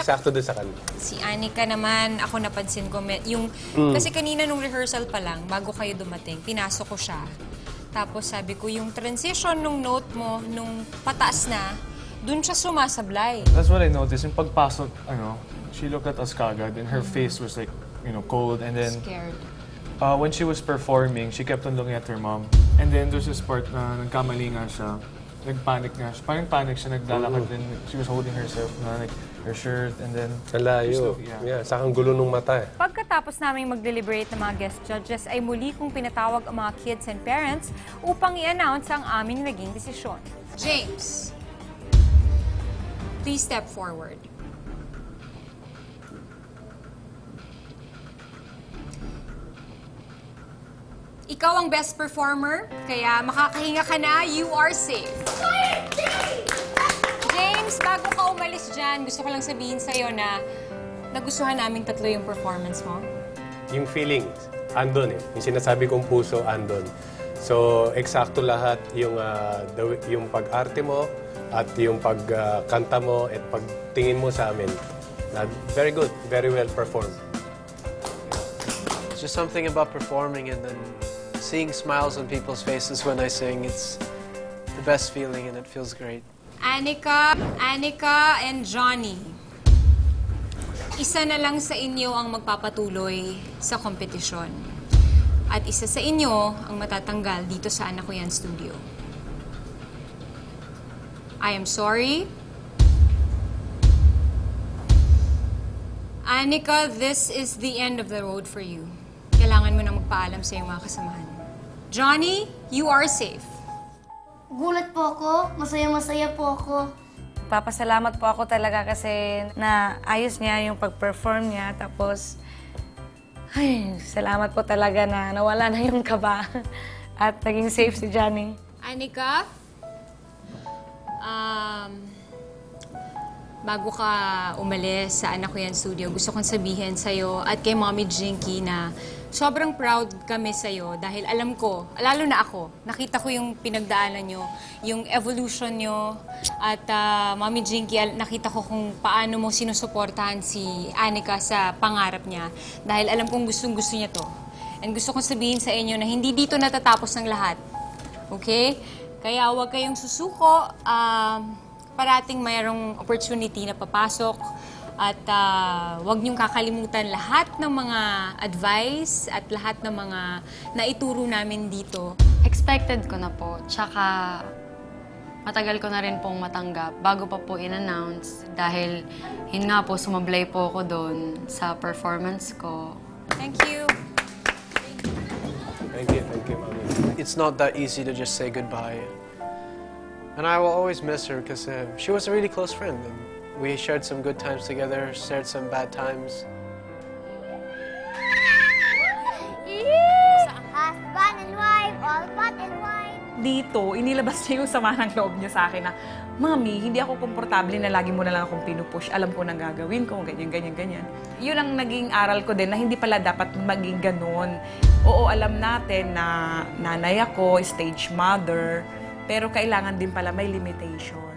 Eksakto doon sa kanya. Si Anika naman, ako napansin ko, me- yung, kasi kanina nung rehearsal pa lang, bago kayo dumating, pinasok ko siya. Tapos sabi ko, yung transition nung note mo, nung pataas na, dun siya sumasablay. That's what I noticed. Yung pagpasok, ano, she looked at us kagad and her face was like, you know, cold. And then, Scared. uh, when she was performing, she kept on looking at her mom. And then there's this part na nagkamali nga siya. Nagpanic nga siya. Parang panic siya, naglalakad din. She was holding herself na, like, her shirt. And then, Ang layo. Yeah. Yeah, sakang gulo nung mata eh. Pagkatapos naming mag-deliberate ng mga guest judges, ay muli kong pinatawag ang mga kids and parents upang i-announce ang aming naging desisyon. James, please step forward. Ikaw ang best performer, kaya makakahinga ka na, you are safe. James, bago ka umalis dyan, gusto ko lang sabihin sa'yo na nagustuhan namin tatlo yung performance mo. Yung feeling, andon eh. Yung sinasabi kong puso, andon. So, eksakto lahat yung, ah, the- yung pag-arte mo at yung pagkanta mo at pagtingin mo sa amin. Na very good, very well performed. It's just something about performing and then seeing smiles on people's faces when I sing. It's the best feeling and it feels great. Anika, Anika, and Johnny. Isa na lang sa inyo ang magpapatuloy sa kompetisyon. At isa sa inyo ang matatanggal dito sa Anak Ko Yan Studio. I am sorry. Anika, this is the end of the road for you. Kailangan mo na magpaalam sa iyong mga kasamahan. Johnny, you are safe. Gulat po ako. Masaya-masaya po ako. Papasalamat po ako talaga kasi na ayos niya yung pag-perform niya. Tapos, ay, salamat po talaga na nawala na yung kaba. At naging safe si Johnny. Anika, um, bago ka umalis sa Anak Ko Yan Studio, gusto kong sabihin sa'yo at kay Mommy Jinky na sobrang proud kami sa'yo dahil alam ko, lalo na ako, nakita ko yung pinagdaanan nyo, yung evolution nyo, at ah, Mommy Jinky, nakita ko kung paano mo sinusuportahan si Anika sa pangarap niya dahil alam kong gustong-gusto niya to. And gusto kong sabihin sa inyo na hindi dito natatapos ang lahat. Okay? Kaya huwag kayong susuko. Um, parating mayroong opportunity na papasok. At ah, huwag niyong kakalimutan lahat ng mga advice at lahat ng mga naituro namin dito. Expected ko na po. Tsaka matagal ko na rin pong matanggap bago pa po in-announce dahil yun nga po, sumablay po ako doon sa performance ko. Thank you. Thank you, thank you, Mami. It's not that easy to just say goodbye. And I will always miss her because uh, she was a really close friend. And we shared some good times together, shared some bad times. Husband and wife, all fat and white. dito, inilabas niya yung sama ng loob niya sa akin na, Mami, hindi ako komportable na lagi mo na lang akong pinupush. Alam ko nang gagawin ko, ganyan, ganyan, ganyan. Yun ang naging aral ko din na hindi pala dapat maging ganun. Oo, alam natin na nanay ako, stage mother, pero kailangan din pala may limitation.